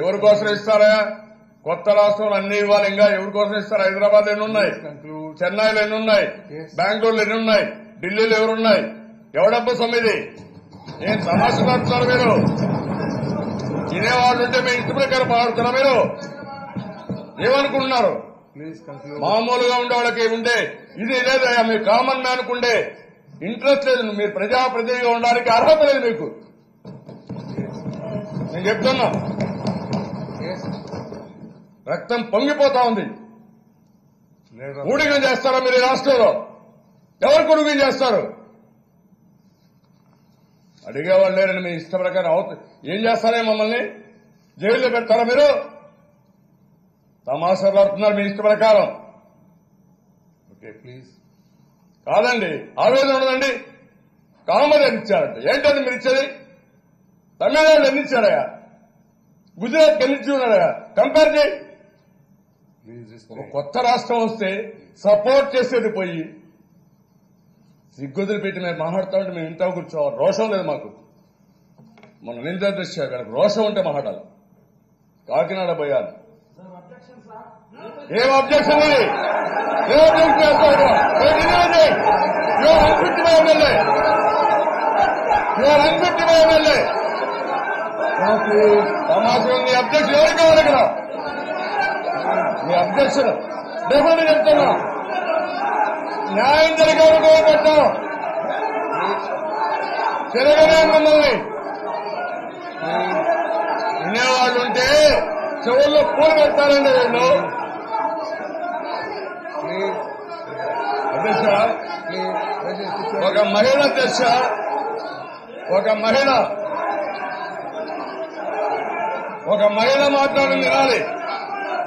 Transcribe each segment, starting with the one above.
ఎవరి కోసం ఇస్తారా? కొత్త రాష్ట్రంలో అన్ని ఇవ్వాలి. ఇంకా ఎవరి కోసం ఇస్తారు? హైదరాబాద్ ఎన్ని ఉన్నాయి. చెన్నైలో ఎన్ని ఉన్నాయి. బెంగళూరులో ఎన్ని ఉన్నాయి? ఢిల్లీలో ఎవరున్నాయి ఎవడబ్బ సొమ్మిది ఏం సమస్య పడుతున్నారు మీరు? తినేవాళ్ళు ఉంటే మీ ఇంటి ప్రకారం పాడుతున్నా మీరు. ఏమనుకుంటున్నారు. మామూలుగా ఉండే వాళ్ళకి ఉండే. ఇది లేదయ్యా మీ కామన్ మ్యాన్ ఉండే. ఇంట్రెస్ట్ లేదు. మీరు ప్రజాప్రతినిధిగా ఉండడానికి అర్హత లేదు మీకు. నేను చెప్తున్నా. రక్తం పొంగిపోతా ఉంది. ఊడిగం చేస్తారా మీరు ఈ రాష్ట్రంలో? ఎవరు కొడుకు చేస్తారు? అడిగేవాళ్ళు లేరని మీ ఇష్ట ప్రకారం ఏం చేస్తారే మమ్మల్ని? జైల్లో పెడతారా మీరు? తమాషాలు ఆడుతున్నారు మీ ఇష్ట ప్రకారం. Okay please. కాదండి ఆవేదన ఉండదండి. కామన్ ఎన్ని ఇచ్చారంట. ఏంటండి మీరు ఇచ్చేది? తమిళనాడు ఎన్ని ఇచ్చారయ్యా? గుజరాత్ ఎన్ని ఇచ్చున్నారయ్యా కంపేర్ చేయి. ఒక. కొత్త రాష్ట్రం వస్తే సపోర్ట్ చేసేది పోయి సిగ్గుదులు పెట్టి మేము మాట్లాడుతూ ఉంటే మేము ఇంట్లో కూర్చోవాలి రోషం లేదు మాకు. మన నింద దృష్ట్యా కనుక రోషం ఉంటే మాట్లాడాలి. కాకినాడ పోయాలి. ఏం అబ్జెక్షన్ ఏం అబ్జెక్షన్ చేస్తాడు your unfit by MLA your unfit by MLA తమాషా ఉంది. అబ్జెక్షన్ ఎవరికి కావాలి ఇక్కడ? మీ అధ్యక్షుడు డెఫినెట్ చెప్తున్నా న్యాయం జరిగేవారు పెట్టాం తిరగలే మమ్మల్ని. వినేవాళ్ళు ఉంటే చెవుల్లో పూలు పెడతారండి వీళ్ళు. అధ్యక్ష ఒక మహిళ అధ్యక్ష ఒక మహిళ. ఒక మహిళ మాట్లాడింది వినాలి.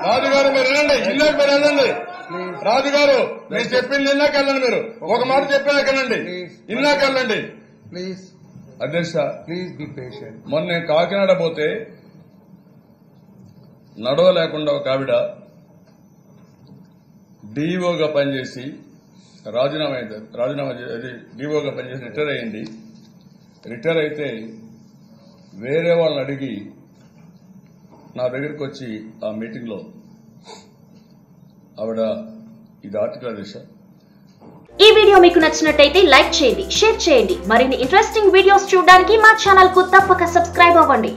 రాజుగారు మీరు వినండి ఇన్నాక మీరు వెళ్ళండి. రాజుగారు నేను చెప్పింది ఇన్నాక వెళ్ళండి మీరు. ఒక మాట చెప్పినాక వెళ్ళండి ఇన్నాక వెళ్ళండి. Please, అధ్యక్ష please be patient. మొన్న నేను కాకినాడ పోతే నడవ లేకుండా ఒక ఆవిడ డీఓగా పనిచేసి రాజీనామా అయింది రాజీనామా అది డీఓగా పనిచేసి రిటైర్ అయింది రిటైర్ అయితే వేరే వాళ్ళని అడిగి నా దగ్గరికి వచ్చి ఆ మీటింగ్లో ఆవిడ ఇది ఆర్టికల్ అధ్యక్ష ఈ వీడియో మీకు నచ్చినట్టయితే లైక్ చేయండి షేర్ చేయండి. మరిన్ని ఇంట్రెస్టింగ్ వీడియోస్ చూడడానికి మా ఛానల్కు తప్పక సబ్స్క్రైబ్ అవ్వండి.